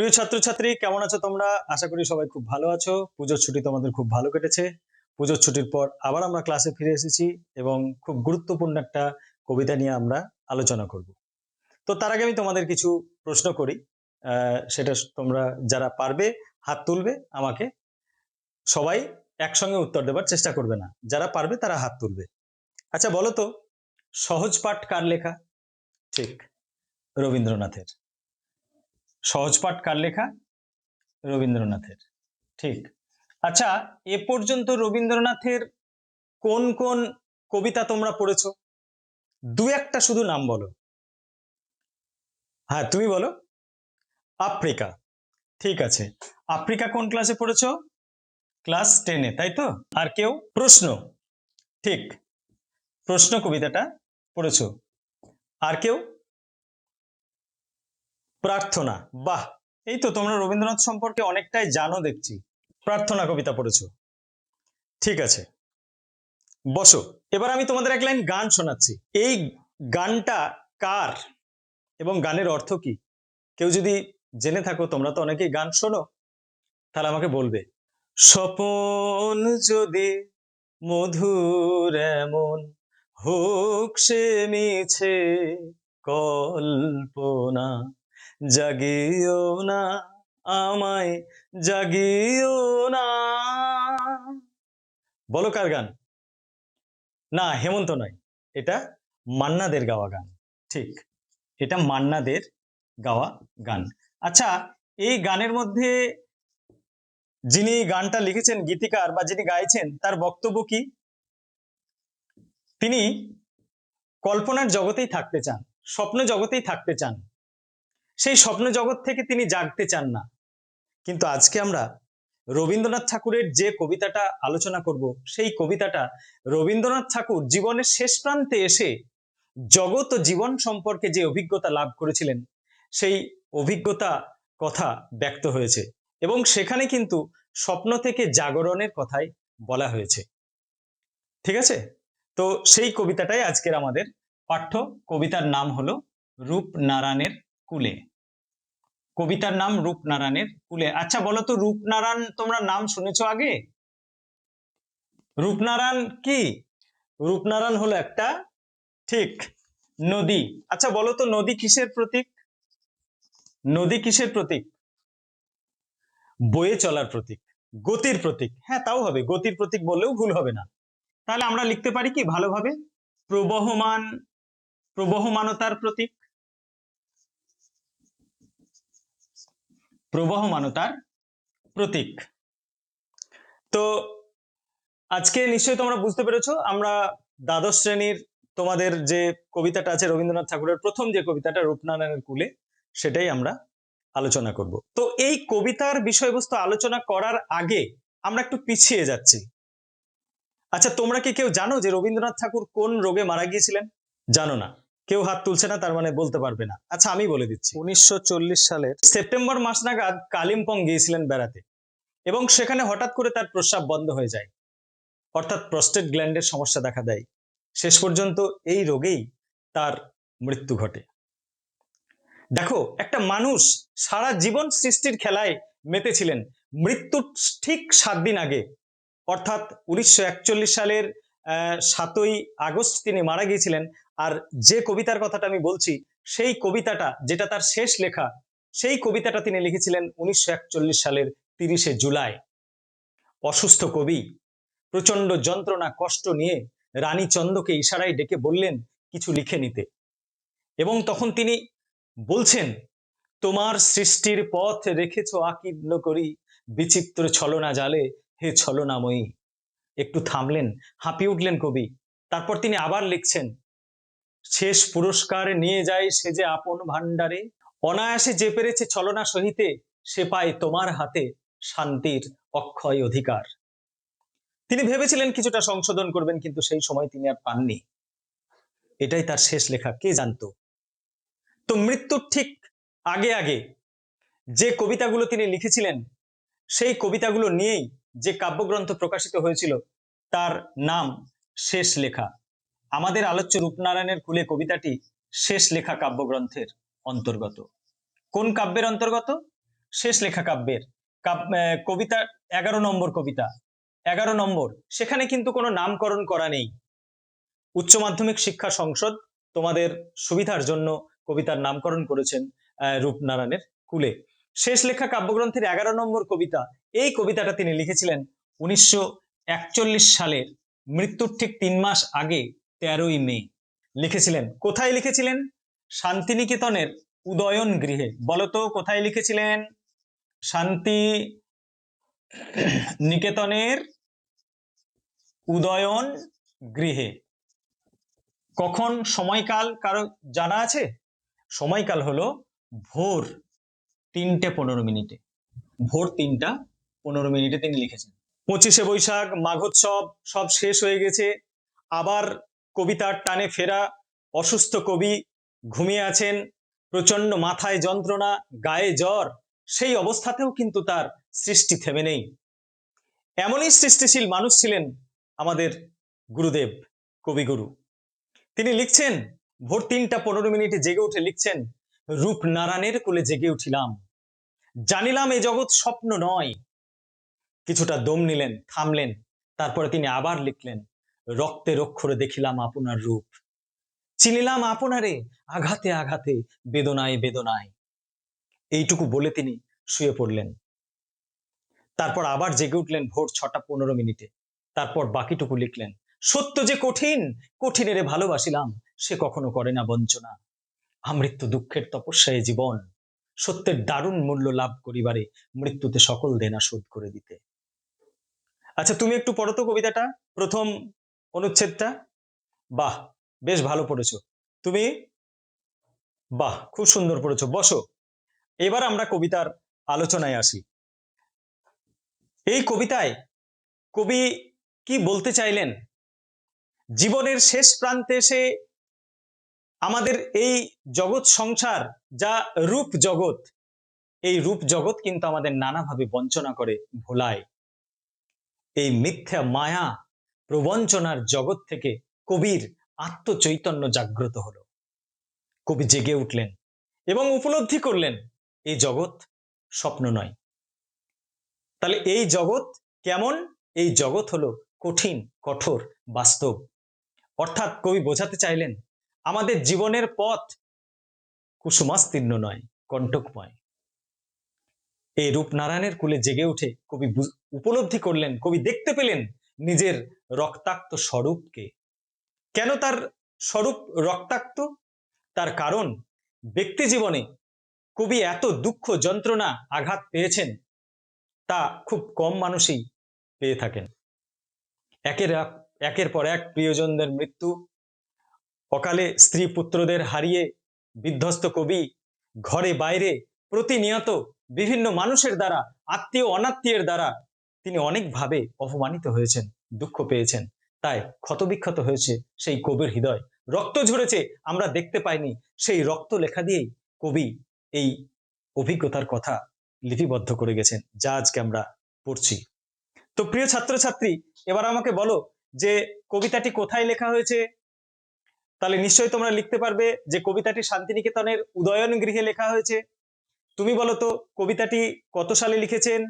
প্রিয় ছাত্রছাত্রী, কেমন আছো তোমরা? আশা করি সবাই খুব ভালো আছো। পুজোর ছুটি তোমাদের খুব ভালো কেটেছে। পুজোর ছুটির পর আবার আমরা ক্লাসে ফিরে এসেছি এবং খুব গুরুত্বপূর্ণ একটা কবিতা নিয়ে আমরা আলোচনা করব। তো তার আগে আমি তোমাদের কিছু প্রশ্ন করি। সেটা তোমরা যারা পারবে, হাত তুলবে, আমাকে সবাই একসঙ্গে উত্তর দেবার চেষ্টা করবে না। যারা পারবে, তারা হাত তুলবে। আচ্ছা বলো তো, সহজ পাঠ কার লেখা? ঠিক, রবীন্দ্রনাথের। সহজ পাঠ কার লেখা? রবীন্দ্রনাথের। ঠিক। আচ্ছা এ পর্যন্ত রবীন্দ্রনাথের কোন কোন কবিতা তোমরা পড়েছ? দু একটা শুধু নাম বলো। হ্যাঁ তুমি বলো। আফ্রিকা। ঠিক আছে। আফ্রিকা কোন ক্লাসে পড়েছ? ক্লাস টেনে তাই তো? আর কেউ? প্রশ্ন। ঠিক। প্রশ্ন কবিতাটা পড়েছ। আর কেউ? প্রার্থনা। বাহ, এই তো তোমরা রবীন্দ্রনাথ সম্পর্কে অনেকটাই জানো দেখছি। প্রার্থনা কবিতা পড়েছ। ঠিক আছে। বসো, এবার আমি তোমাদের এক লাইন গান শোনাচ্ছি। এই গানটা কার এবং গানের অর্থ কি? কেউ যদি জেনে থাকো, তোমরা তো অনেকেই গান শোনো, তাহলে আমাকে বলবে। স্বপন যদি মধুর এমন হোক সে মিছে কল্পনা জাগিও না, আমায় জাগিও না। বলো কার গান? না, হেমন্ত নয়, এটা মান্নাদের গাওয়া গান, ঠিক। এটা মান্নাদের গাওয়া গান। আচ্ছা এই গানের মধ্যে যিনি গানটা লিখেছেন, গীতিকার বা যিনি গাইছেন, তার বক্তব্য কি? তিনি কল্পনার জগতেই থাকতে চান, স্বপ্ন জগতেই থাকতে চান। সেই স্বপ্ন জগৎ থেকে তিনি জাগতে চান না। কিন্তু আজকে আমরা রবীন্দ্রনাথ ঠাকুরের যে কবিতাটা আলোচনা করব, সেই কবিতাটা রবীন্দ্রনাথ ঠাকুর জীবনের শেষ প্রান্তে এসে জগৎ ও জীবন সম্পর্কে যে অভিজ্ঞতা লাভ করেছিলেন, সেই অভিজ্ঞতা কথা ব্যক্ত হয়েছে এবং সেখানে কিন্তু স্বপ্ন থেকে জাগরণের কথাই বলা হয়েছে। ঠিক আছে? তো সেই কবিতাটাই আজকের আমাদের পাঠ্য। কবিতার নাম হলো রূপনারায়ণের কুলে। কবিতার নাম রূপনারায়ণের কুলে। আচ্ছা বলো তো, রূপনারায়ণ, তোমরা নাম শুনেছো আগে? রূপনারায়ণ কি? রূপনারায়ণ হলো একটা, ঠিক, নদী। আচ্ছা বলো তো, নদী কিসের প্রতীক? নদী কিসের প্রতীক? বয়ে চলার প্রতীক, গতির প্রতীক। হ্যাঁ তাও হবে, গতির প্রতীক বললেও ভুল হবে না। তাহলে আমরা লিখতে পারি কি ভালোভাবে? প্রবহমান, প্রবহমানতার প্রতীক। প্রবহমানতার প্রতীক। তো আজকে নিশ্চয়ই তোমরা বুঝতে পেরেছ, আমরা দ্বাদশ শ্রেণির তোমাদের যে কবিতাটা আছে রবীন্দ্রনাথ ঠাকুরের প্রথম যে কবিতাটা রূপনারায়ণের কুলে, সেটাই আমরা আলোচনা করব। তো এই কবিতার বিষয়বস্তু আলোচনা করার আগে আমরা একটু পিছিয়ে যাচ্ছি। আচ্ছা তোমরা কি কেউ জানো যে রবীন্দ্রনাথ ঠাকুর কোন রোগে মারা গিয়েছিলেন? জানো না। কেউ হাত তুলছে না তার মানে বলতে পারবে না। আচ্ছা আমি বলে দিচ্ছি। উনিশশো সালের সেপ্টেম্বর মাস নাগাদ কালিম্পং গিয়েছিলেন বেড়াতে এবং সেখানে হঠাৎ করে তার প্রস্রাব বন্ধ হয়ে যায়। অর্থাৎ প্রস্টেট গ্ল্যান্ডের সমস্যা দেখা দেয়। শেষ পর্যন্ত এই রোগেই তার মৃত্যু ঘটে। দেখো একটা মানুষ সারা জীবন সৃষ্টির খেলায় মেতেছিলেন। মৃত্যুর ঠিক সাত দিন আগে। অর্থাৎ উনিশশো একচল্লিশ সালের আহ, সাতই আগস্ট তিনি মারা গিয়েছিলেন। আর যে কবিতার কথাটা আমি বলছি, সেই কবিতাটা যেটা তার শেষ লেখা, সেই কবিতাটা তিনি লিখেছিলেন উনিশশো একচল্লিশ সালের তিরিশে জুলাই। অসুস্থ কবি প্রচণ্ড যন্ত্রণা, কষ্ট নিয়ে রানী চন্দ্রকে ইশারায় ডেকে বললেন কিছু লিখে নিতে। এবং তখন তিনি বলছেন, তোমার সৃষ্টির পথ রেখেছ আকীর্ণ করি, বিচিত্র ছলনা জালে হে ছলনাময়ী। একটু থামলেন, হাঁপিয়ে উঠলেন কবি। তারপর তিনি আবার লিখছেন শেষ পুরস্কার নিয়ে যায় সে যে আপন ভাণ্ডারে। অনায়াসে যে পেরেছে ছলনা সহিতে, সে পায় তোমার হাতে শান্তির অক্ষয় অধিকার। তিনি ভেবেছিলেন কিছুটা সংশোধন করবেন, কিন্তু সেই সময় তিনি আর পাননি। এটাই তার শেষ লেখা, কে জানতো? তো মৃত্যুর ঠিক আগে আগে যে কবিতাগুলো তিনি লিখেছিলেন, সেই কবিতাগুলো নিয়েই যে কাব্যগ্রন্থ প্রকাশিত হয়েছিল, তার নাম শেষ লেখা। আমাদের আলোচ্য রূপনারায়ণের কুলে কবিতাটি শেষ লেখা কাব্যগ্রন্থের অন্তর্গত। কোন কাব্যের অন্তর্গত? শেষ লেখা কাব্যের। কবিতা এগারো নম্বর কবিতা। এগারো নম্বর, সেখানে কিন্তু কোনো নামকরণ করা নেই। উচ্চ মাধ্যমিক শিক্ষা সংসদ তোমাদের সুবিধার জন্য কবিতার নামকরণ করেছেন রূপনারায়ণের কুলে। শেষ লেখা কাব্যগ্রন্থের এগারো নম্বর কবিতা, এই কবিতাটা তিনি লিখেছিলেন উনিশশো একচল্লিশ সালের মৃত্যুর ঠিক তিন মাস আগে তেরোই মে। লিখেছিলেন। কোথায় লিখেছিলেন? শান্তিনিকেতনের উদয়ন গৃহে। বলতো, কোথায় লিখেছিলেন? শান্তি নিকেতনের উদয়ন গৃহে। কখন? সময়কাল? কারও জানা আছে? সময়কাল হলো ভোর তিনটে পনেরো মিনিটে। ভোর তিনটা পনেরো মিনিটে তিনি লিখেছেন। পঁচিশে বৈশাখ, মাঘোৎসব, সব শেষ হয়ে গেছে। আবার কবিতার টানে ফেরা, অসুস্থ কবি ঘুমিয়ে আছেন প্রচণ্ড মাথায় যন্ত্রণা, গায়ে জ্বর, সেই অবস্থাতেও কিন্তু তার সৃষ্টি থেমে নেই। এমনই সৃষ্টিশীল মানুষ ছিলেন আমাদের গুরুদেব, কবিগুরু। তিনি লিখছেন, ভোর তিনটা পনেরো মিনিটে জেগে উঠে লিখছেন, রূপনারায়ণের কোলে জেগে উঠিলাম। জানিলাম এ জগৎ স্বপ্ন নয়। কিছুটা দম নিলেন, থামলেন, তারপরে তিনি আবার লিখলেন রক্তের অক্ষরে দেখিলাম আপনার রূপ। চিনিলাম আপনারে আঘাতে আঘাতে, বেদনায় বেদনায়। এইটুকু বলে তিনি শুয়ে পড়লেন। তারপর আবার জেগে উঠলেন ভোর ছটা পনেরো মিনিটে। তারপর বাকিটুকু লিখলেন, সত্য যে কঠিন, কঠিনেরে ভালোবাসিলাম, সে কখনো করে না বঞ্চনা। আমৃত্যু দুঃখের তপস্যায় জীবন, সত্যের দারুণ মূল্য লাভ করিবারে মৃত্যুতে সকল দেনা শোধ করে দিতে। আচ্ছা তুমি একটু পড়ো তো কবিতাটা। প্রথম অনুচ্ছেদটা? বাহ, বেশ ভালো পড়েছো। তুমি? বাহ, খুব সুন্দর পড়েছো। বসো। এবার আমরা কবিতার আলোচনায় আসি। এই কবিতায় কবি কি বলতে চাইলেন? জীবনের শেষ প্রান্তে এসে আমাদের এই জগৎ সংসার, যা রূপ জগৎ, এই রূপ জগৎ কিন্তু আমাদের নানাভাবে বঞ্চনা করে, ভোলায়। এই মিথ্যা মায়া প্রবঞ্চনার জগৎ থেকে কবির আত্মচৈতন্য জাগ্রত হল। কবি জেগে উঠলেন এবং উপলব্ধি করলেন এই জগৎ স্বপ্ন নয়। তাহলে এই জগৎ কেমন? এই জগৎ হলো কঠিন, কঠোর, বাস্তব। অর্থাৎ কবি বোঝাতে চাইলেন, আমাদের জীবনের পথ কুসুমাস্তীর্ণ নয়, কণ্টকময়। এই রূপনারায়ণের কুলে জেগে উঠে কবি উপলব্ধি করলেন, কবি দেখতে পেলেন নিজের রক্তাক্ত স্বরূপকে। কেন তার স্বরূপ রক্তাক্ত? তার কারণ, ব্যক্তি জীবনে কবি এত দুঃখ যন্ত্রণা আঘাত পেয়েছেন, তা খুব কম মানুষই পেয়ে থাকেন। একের একের পর এক প্রিয়জনদের মৃত্যু, অকালে স্ত্রী পুত্রদের হারিয়ে বিধ্বস্ত কবি, ঘরে বাইরে প্রতিনিয়ত বিভিন্ন মানুষের দ্বারা আত্মীয় অনাত্মীয়ের দ্বারা তিনি অনেকভাবে অপমানিত হয়েছেন, দুঃখ পেয়েছেন। তাই ক্ষতবিক্ষত হয়েছে সেই কবির হৃদয়। রক্ত ঝরেছে, আমরা দেখতে পাইনি। সেই রক্ত লেখা দিয়েই কবি এই অভিজ্ঞতার কথা লিপিবদ্ধ করে গেছেন, যা আজকে আমরা পড়ছি। তো প্রিয় ছাত্রছাত্রী, এবার আমাকে বলো যে কবিতাটি কোথায় লেখা হয়েছে? তাহলে নিশ্চয়ই তোমরা লিখতে পারবে যে কবিতাটি শান্তিনিকেতনের উদয়ন গৃহে লেখা হয়েছে। তুমি বলো তো, কবিতাটি কত সালে লিখেছেন?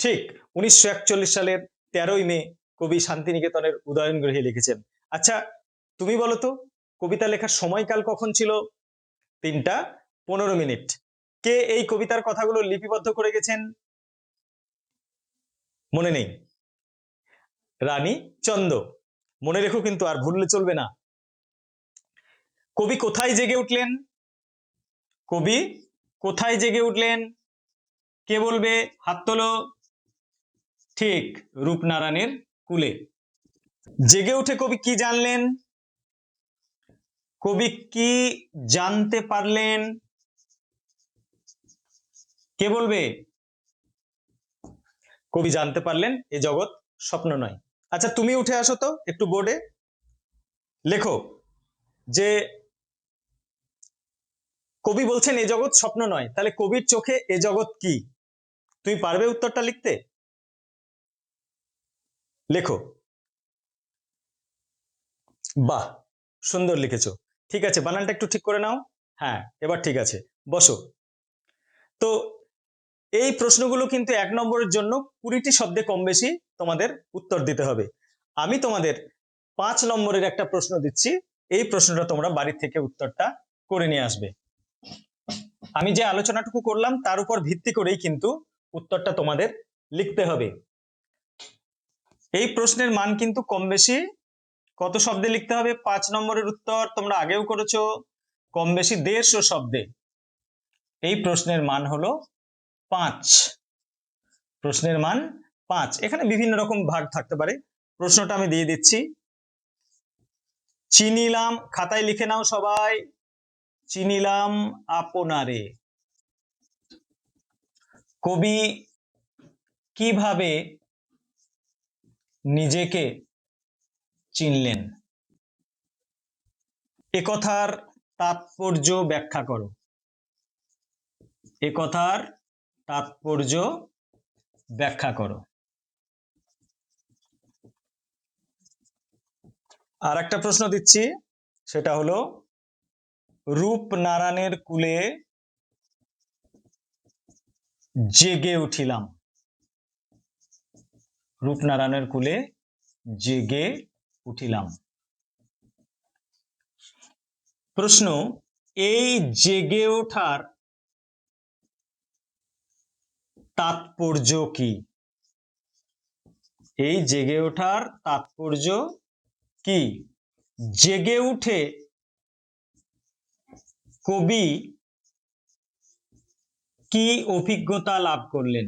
ঠিক উনিশশো একচল্লিশ সালের তেরোই মে কবি শান্তিনিকেতনের উদয়ন গৃহে লিখেছেন। আচ্ছা তুমি বলো তো, কবিতা লেখার সময়কাল কখন ছিল? তিনটা পনেরো মিনিট। কে এই কবিতার কথাগুলো লিপিবদ্ধ করে গেছেন? মনে নেই। রানী চন্দ। মনে রেখো কিন্তু আর ভুললে চলবে না। কবি কোথায় জেগে উঠলেন? কবি কোথায় জেগে উঠলেন? কে বলবে? হাত তোলো। ঠিক রূপনারায়ণের কুলে। জেগে উঠে কবি কি জানলেন? কবি কি জানতে পারলেন? কে বলবে? কবি জানতে পারলেন, এ জগৎ স্বপ্ন নয়। আচ্ছা তুমি উঠে আসো তো, একটু বোর্ডে। লেখো যে, কবি বলছেন, এ জগৎ স্বপ্ন নয়। তাহলে কবির চোখে এ জগৎ কি? তুমি পারবে উত্তরটা লিখতে? লেখো। বাহ, সুন্দর লিখেছো। ঠিক আছে, বানানটা একটু ঠিক করে নাও। হ্যাঁ এবার ঠিক আছে, বসো। তো এই প্রশ্নগুলো কিন্তু এক নম্বরের জন্য কুড়িটি শব্দে কম বেশি তোমাদের উত্তর দিতে হবে। আমি তোমাদের পাঁচ নম্বরের একটা প্রশ্ন দিচ্ছি, এই প্রশ্নটা তোমরা বাড়ির থেকে উত্তরটা করে নিয়ে আসবে। আমি যে আলোচনাটুকু করলাম, তার উপর ভিত্তি করেই কিন্তু উত্তরটা তোমাদের লিখতে হবে। এই প্রশ্নের মান কিন্তু কম বেশি কত শব্দে লিখতে হবে? পাঁচ নম্বরের উত্তর তোমরা আগেও করেছ। কম বেশি দেড়শো শব্দে। এই প্রশ্নের মান হলো পাঁচ। প্রশ্নের মান পাঁচ। এখানে বিভিন্ন রকম ভাগ থাকতে পারে। প্রশ্নটা আমি দিয়ে দিচ্ছি। চিনিলাম, খাতায় লিখে নাও সবাই। চিনিলাম আপনারে। কবি কীভাবে নিজেকে চিনলেন। একথার তাৎপর্য ব্যাখ্যা করো। একথার তাৎপর্য ব্যাখ্যা করো। আর একটা প্রশ্ন দিচ্ছি, সেটা হলো, রূপনারায়ণের কুলে জেগে উঠিলাম। রূপনারায়ণের কুলে জেগে উঠিলাম। প্রশ্ন, এই জেগে ওঠার তাৎপর্য কি? এই জেগে ওঠার তাৎপর্য কি? জেগে উঠে কবি কি অভিজ্ঞতা লাভ করলেন?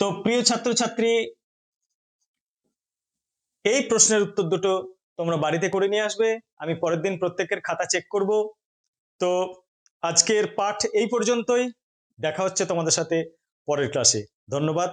তো প্রিয় ছাত্রছাত্রী, এই প্রশ্নের উত্তর দুটো তোমরা বাড়িতে করে নিয়ে আসবে। আমি পরের দিন প্রত্যেকের খাতা চেক করব। তো আজকের পাঠ এই পর্যন্তই। দেখা হচ্ছে তোমাদের সাথে পরের ক্লাসে ধন্যবাদ।